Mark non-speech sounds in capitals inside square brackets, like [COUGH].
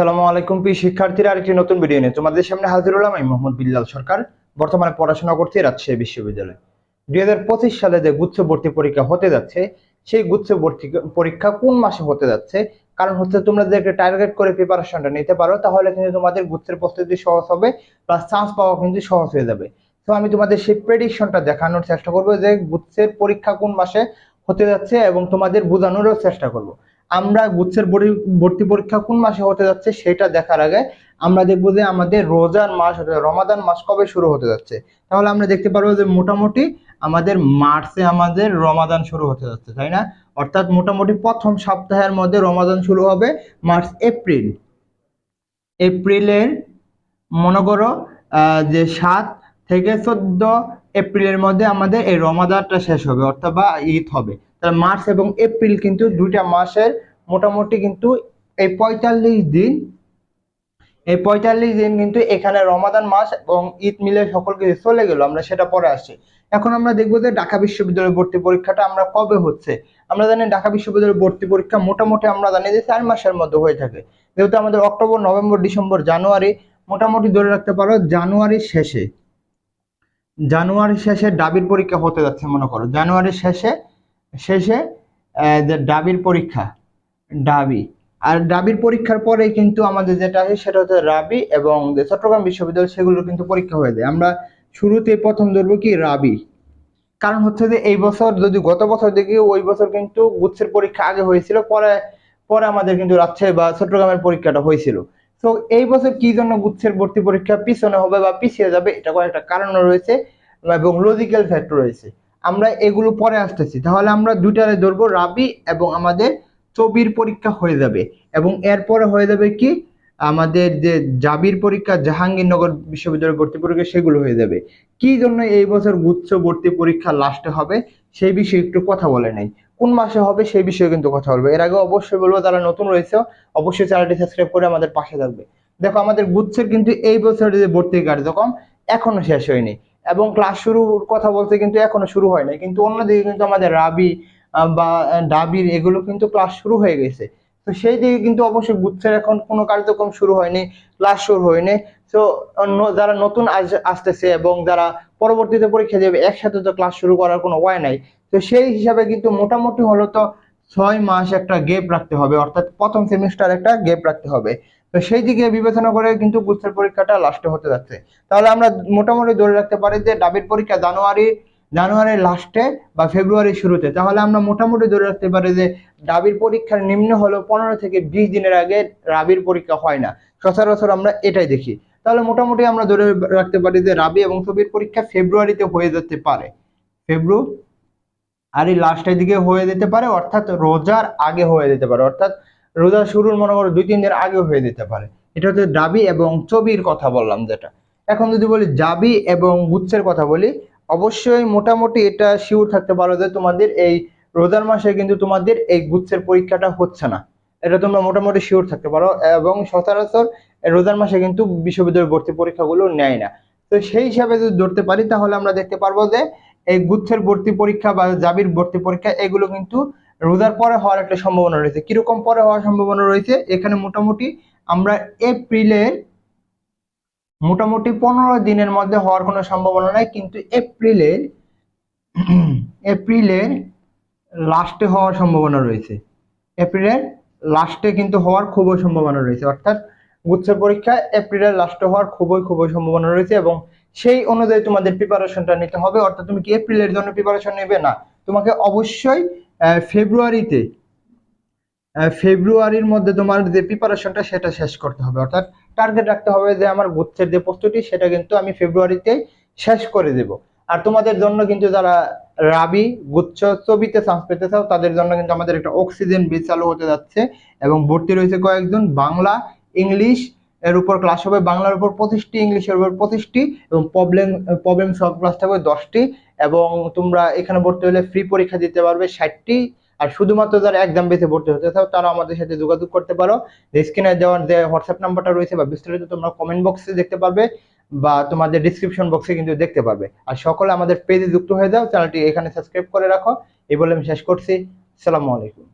সালামু আলাইকুম প্রিয় শিক্ষার্থীরা, আরেকটি নতুন ভিডিও নিয়ে তোমাদের সামনে হাজির হলাম আমি, মোহাম্মদ বিল্লাল সরকার। বর্তমানে পড়াশোনা করছি রাজশাহী বিশ্ববিদ্যালয়ে। দুই হাজার পঁচিশ সালে যে গুচ্ছ ভর্তি পরীক্ষা হতে যাচ্ছে, সেই গুচ্ছ ভর্তি পরীক্ষা কোন মাসে হতে যাচ্ছে? কারণ হচ্ছে তোমরা যদি একটা টার্গেট করে প্রিপারেশনটা নিতে পারো, তাহলে কিন্তু তোমাদের গুচ্ছের প্রস্তুতি সহজ হবে প্লাস চান্স পাওয়া কিন্তু সহজ হয়ে যাবে। তো আমি তোমাদের সেই প্রেডিকশনটা দেখানোর চেষ্টা করব যে গুচ্ছের পরীক্ষা কোন মাসে হতে যাচ্ছে এবং তোমাদের বোঝানোরও চেষ্টা করব। আমরা গুচ্ছের ভর্তি পরীক্ষা কোন মাসে হতে যাচ্ছে সেটা দেখার আগে আমরা দেখব যে আমাদের রোজার মাস রমাদান মাস কবে শুরু হতে যাচ্ছে। তাহলে আমরা দেখতে পারব যে মোটামুটি আমাদের মার্চে আমাদের রমাদান শুরু হতে যাচ্ছে, তাই না? অর্থাৎ মোটামুটি প্রথম সপ্তাহের মধ্যে রমাদান শুরু হবে মার্চ, এপ্রিল। এপ্রিলের মনে করো যে সাত থেকে চোদ্দ এপ্রিলের মধ্যে আমাদের এই রমাদানটা শেষ হবে, অর্থাৎ বা ঈদ হবে। তাহলে মার্চ এবং এপ্রিল কিন্তু দুইটা মাসের মোটামুটি কিন্তু এই পঁয়তাল্লিশ দিন, এই পঁয়তাল্লিশ দিন কিন্তু এখানে রমাদান মাস এবং ঈদ মিলে সকল কিছু চলে গেল, আমরা সেটা পরে আসছি। এখন আমরা দেখব যে ঢাকা বিশ্ববিদ্যালয় ভর্তি পরীক্ষাটা আমরা কবে হচ্ছে। আমরা জানি ঢাকা বিশ্ববিদ্যালয় ভর্তি পরীক্ষা মোটামুটি আমরা জানি যে চার মাসের মধ্যে হয়ে থাকে। যেহেতু আমাদের অক্টোবর, নভেম্বর, ডিসেম্বর, জানুয়ারি মোটামুটি ধরে রাখতে পারো জানুয়ারির শেষে জানুয়ারির শেষে ডাবির পরীক্ষা হতে যাচ্ছে মনে করো। জানুয়ারির শেষে শেষে ডাবির পরীক্ষা, ডাবি। আর ডাবির পরীক্ষার পরে কিন্তু আমাদের যেটা আছে সেটা হচ্ছে রাবি এবং যে চট্টগ্রাম বিশ্ববিদ্যালয় সেগুলোর কিন্তু পরীক্ষা হয়ে যায়। আমরা শুরুতে প্রথম ধরবো কি রাবি। কারণ হচ্ছে যে এই বছর যদি গত বছর দেখি, ওই বছর কিন্তু গুচ্ছের পরীক্ষা আগে হয়েছিল, পরে পরে আমাদের কিন্তু রাজশাহী বা চট্টগ্রামের পরীক্ষাটা হয়েছিল। তো এই বছর কি জন্য গুচ্ছের ভর্তি পরীক্ষা পিছনে হবে বা পিছিয়ে যাবে, এটা কয়েকটা কারণ রয়েছে এবং লজিক্যাল ফ্যাক্টর রয়েছে। আমরা এগুলো পরে আসতেছি। তাহলে আমরা দুইটারে ধরবো, রাবি এবং আমাদের চবির পরীক্ষা হয়ে যাবে। এবং এরপরে হয়ে যাবে কি? আমাদের যে জাবির পরীক্ষা, জাহাঙ্গীরনগর বিশ্ববিদ্যালয় ভর্তি পরীক্ষা, সেগুলো হয়ে যাবে। কি জন্য এই বছর গুচ্ছ ভর্তি পরীক্ষা লাস্টে হবে, সেই বিষয়ে একটু কথা বলে নাই। কোন মাসে হবে, সেই বিষয়ে কিন্তু কথা বলব। এর আগে অবশ্যই বলব, যারা নতুন রয়েছে, অবশ্যই চ্যানেলটি সাবস্ক্রাইব করে আমাদের পাশে থাকবে। দেখো, আমাদের গুচ্ছের কিন্তু এই বছরের যে ভর্তি কার্যক্রম, এখনও শেষ হয়নি। এবং ক্লাস শুরুর কথা বলতে কিন্তু এখনও শুরু হয় নাই। কিন্তু অন্যদিকে কিন্তু আমাদের রাবি বা ডাবির এগুলো কিন্তু ক্লাস শুরু হয়ে গেছে। তো সেই দিকে কিন্তু অবশ্যই গুচ্ছের এখন কোনো কার্যক্রম শুরু হয়নি ক্লাস শুরু হয়নি। তো যারা নতুন আসতেছে এবং যারা পরবর্তীতে পরীক্ষা দেবে, একসাথে তো ক্লাস শুরু করার কোনো উপায় নাই। তো সেই হিসাবে কিন্তু মোটামুটি হলো তো ছয় মাস একটা গ্যাপ রাখতে হবে, অর্থাৎ প্রথম সেমিস্টার একটা গ্যাপ রাখতে হবে। তো সেই দিকে বিবেচনা করে কিন্তু গুচ্ছের পরীক্ষাটা লাস্টে হতে যাচ্ছে। তাহলে আমরা মোটামুটি ধরে রাখতে পারি যে ডাবির পরীক্ষা জানুয়ারি, জানুয়ারির লাস্টে বা ফেব্রুয়ারির শুরুতে। তাহলে আমরা মোটামুটি ধরে রাখতে পারি যে ডাবির পরীক্ষার নিম্ন হলো পনেরো থেকে বিশ দিনের আগে রাবির পরীক্ষা হয় না। সচরাচর আমরা এটাই দেখি। তাহলে মোটামুটি আমরা ধরে রাখতে পারি যে রাবি এবং ছবির পরীক্ষা ফেব্রুয়ারিতে হয়ে যেতে পারে। ফেব্রুয়ারি লাস্টের দিকে হয়ে যেতে পারে, অর্থাৎ রোজার আগে হয়ে যেতে পারে। অর্থাৎ রোজা শুরুর মনে করো দুই, তিন দিন আগে হয়ে যেতে পারে। এটা হচ্ছে ডাবি এবং চবির কথা বললাম যেটা। এখন যদি বলি জাবি এবং গুচ্ছের কথা বলি, অবশ্যই মোটামুটি এটা শিওর থাকতে পারো যে তোমাদের এই রোজার মাসে কিন্তু তোমাদের এই গুচ্ছের পরীক্ষাটা হচ্ছে না। এটা তোমরা মোটামুটি শিওর থাকতে পারো এবং সচরাচর রোজার মাসে কিন্তু বিশ্ববিদ্যালয় ভর্তি পরীক্ষাগুলো নেয় না। তো সেই হিসাবে যদি ধরতে পারি, তাহলে আমরা দেখতে পারব যে এই গুচ্ছের ভর্তি পরীক্ষা বা জাবির ভর্তি পরীক্ষা, এগুলো কিন্তু রোজার পরে হওয়ার একটা সম্ভাবনা রয়েছে। কীরকম পরে হওয়ার সম্ভাবনা রয়েছে? এখানে মোটামুটি আমরা এপ্রিলের মোটামুটি পনেরো দিনের মধ্যে হওয়ার কোনো সম্ভাবনা নাই, কিন্তু এপ্রিলের [CLEARS THROAT] এপ্রিলের লাস্টে হওয়ার সম্ভাবনা রয়েছে। এপ্রিলের লাস্টে কিন্তু হওয়ার খুবই সম্ভাবনা রয়েছে। অর্থাৎ গুচ্ছের পরীক্ষা এপ্রিলের লাস্টে হওয়ার খুবই খুবই সম্ভাবনা রয়েছে এবং সেই অনুযায়ী তোমাদের প্রিপারেশনটা নিতে হবে। অর্থাৎ তুমি কি এপ্রিলের জন্য প্রিপারেশন নেবে? না। তোমাকে অবশ্যই ফেব্রুয়ারিতে ফেব্রুয়ারির মধ্যে তোমার যে প্রিপারেশনটা সেটা শেষ করতে হবে। অর্থাৎ টার্গেট রাখতে হবে যে আমার গুচ্ছের যে প্রস্তুতি, সেটা কিন্তু আমি ফেব্রুয়ারিতে শেষ করে দেব। আর তোমাদের জন্য কিন্তু যারা রাবি গুচ্ছ ছবিতে চান্স পেতে চাও, তাদের জন্য কিন্তু আমাদের একটা অক্সিজেন বীজ চালু হতে যাচ্ছে এবং ভর্তি রয়েছে কয়েকজন বাংলা, ইংলিশ এর উপর ক্লাস হবে। বাংলার উপর পঁচিশটি, ইংলিশের উপর পঁচিশটি এবং প্রবলেম প্রবলেম সলভ ক্লাস থাকবে দশটি। এবং তোমরা এখানে ভর্তি হলে ফ্রি পরীক্ষা দিতে পারবে ষাটটি। আর শুধুমাত্র যারা একদম বেসে ভর্তি হতে চাও, তারা আমাদের সাথে যোগাযোগ করতে পারো। স্ক্রিনে দেওয়ার যে হোয়াটসঅ্যাপ নাম্বারটা রয়েছে বা বিস্তারিত তোমরা কমেন্ট বক্সে দেখতে পারবে বা তোমাদের ডিসক্রিপশন বক্সে কিন্তু দেখতে পাবে আর সকলে আমাদের পেজে যুক্ত হয়ে যাও চ্যানেলটি এখানে সাবস্ক্রাইব করে রাখো। এই বলে আমি শেষ করছি। সালামু আলাইকুম।